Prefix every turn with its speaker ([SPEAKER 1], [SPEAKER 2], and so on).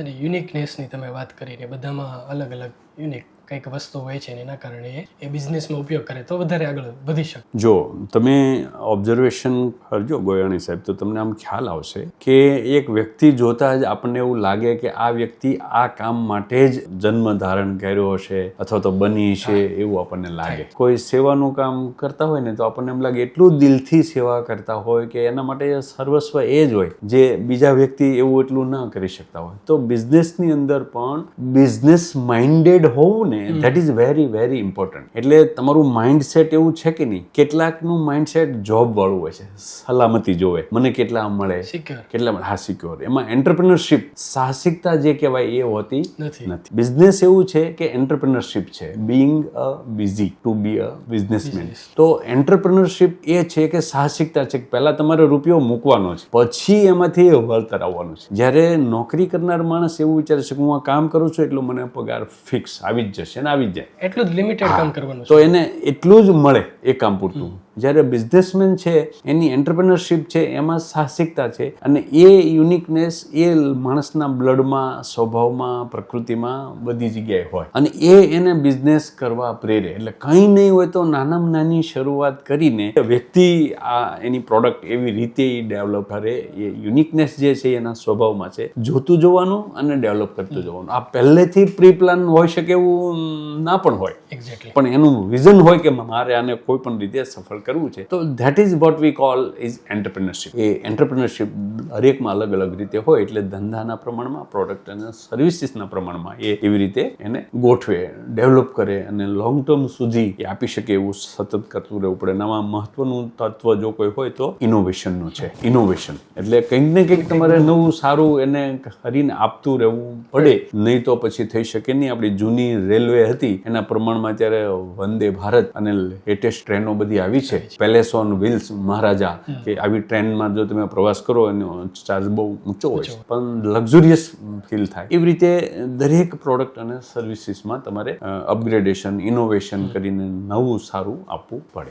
[SPEAKER 1] અને યુનિકનેસની તમે વાત કરીને બધામાં અલગ અલગ યુનિક કંઈક વસ્તુ હોય છે એના કારણે એ બિઝનેસમાં ઉપયોગ કરે તો વધારે આગળ વધી શકે.
[SPEAKER 2] જો, તમે ઓબ્ઝર્વેશન કરજો ગોયાણી સાહેબ તો તમને આમ ખ્યાલ આવશે કે એક વ્યક્તિ જોતા જ આપણને એવું લાગે કે આ વ્યક્તિ આ કામ માટે જ જન્મ ધારણ કર્યો હશે અથવા તો બની છે એવું આપણને લાગે. કોઈ સેવાનું કામ કરતા હોય ને તો આપણને એમ લાગે એટલું દિલથી સેવા કરતા હોય કે એના માટે સર્વસ્વ એ જ હોય જે બીજા વ્યક્તિ એવું એટલું ના કરી શકતા હોય. તો બિઝનેસની અંદર પણ બિઝનેસ માઇન્ડેડ હોવું ને that is very very important એટલે તમારું માઇન્ડસેટ એવું છે કે નહીં? કેટલાકનું માઇન્ડસેટ જોબ વાળું હોય છે. સલામતી જોવે. મને કેટલા મળે? કેટલા મળે? હા સિક્યોર એમાં એન્ટરપ્રિનરશિપ સાહસિકતા જે કહેવાય એ હોતી
[SPEAKER 1] નથી.
[SPEAKER 2] નથી. બિઝનેસ એવું છે કે એન્ટરપ્રિનરશિપ છે. Being a busy to be a businessman તો એન્ટરપ્રિનરશિપ એ છે કે સાહસિકતા છે કે પહેલા તમારે રૂપિયો મૂકવાનો છે. પછી એમાંથી વળતર આવવાનું છે. જ્યારે નોકરી કરનાર માણસ એવું વિચારે છે કે હું આ કામ કરું છું એટલું મને પગાર ફિક્સ આવી જ જશે ને આવી જ જાય.
[SPEAKER 1] એટલું જ લિમિટેડ કામ કરવાનું
[SPEAKER 2] તો એને એટલું જ મળે એ કામ પૂરતું. જ્યારે બિઝનેસમેન છે એની એન્ટરપ્રિનરશિપ છે એમાં સાહસિકતા છે અને એ યુનિકનેસ એ માણસના બ્લડમાં સ્વભાવમાં પ્રકૃતિમાં બધી જગ્યાએ હોય. અને એ એને બિઝનેસ કરવા પ્રેરે. એટલે કંઈ નહીં હોય તો નાનામાં નાની શરૂઆત કરીને વ્યક્તિ આ એની પ્રોડક્ટ એવી રીતે ડેવલપ કરે. એ યુનિકનેસ જે છે એના સ્વભાવમાં છે જોતું જોવાનું અને ડેવલપ કરતું જોવાનું. આ પહેલેથી પ્રી પ્લાન હોઈ શકે એવું ના પણ હોય.
[SPEAKER 1] એક્ઝેક્ટલી
[SPEAKER 2] પણ એનું વિઝન હોય કે મારે આને કોઈ પણ રીતે સફળ કરવું છે. તો that is what we call is entrepreneurship A entrepreneurship દરેકમાં અલગ અલગ રીતે હોય એટલે ધંધાના પ્રમાણમાં પ્રોડક્ટ અને સર્વિસીસના પ્રમાણમાં એ એવી રીતે એને ગોઠવે ડેવલપ કરે અને લોંગ ટર્મ સુધી એ આપી શકે એવું સતત કરતું રહેવું પડે. નવા મહત્વનું તત્વ જો કોઈ હોય તો ઇનોવેશનનું છે. ઇનોવેશન એટલે કંઈક ને કંઈક તમારે નવું સારું એને કરીને આપતું રહેવું પડે. નહીં તો પછી થઈ શકે નહીં. આપણી જૂની રેલવે હતી, એના પ્રમાણમાં અત્યારે વંદે ભારત અને લેટેસ્ટ ટ્રેનો બધી આવી છે. પેલેસ ઓન વ્હીલ્સ મહારાજા કે આવી ટ્રેનમાં જો તમે પ્રવાસ કરો એનો ચાર્જ બહુ ઊંચો હોય છે. પણ લક્ઝુરિયસ ફીલ થાય. એવી રીતે દરેક પ્રોડક્ટ અને સર્વિસીસમાં તમારે અપગ્રેડેશન ઇનોવેશન કરીને નવું સારું આપવું પડે.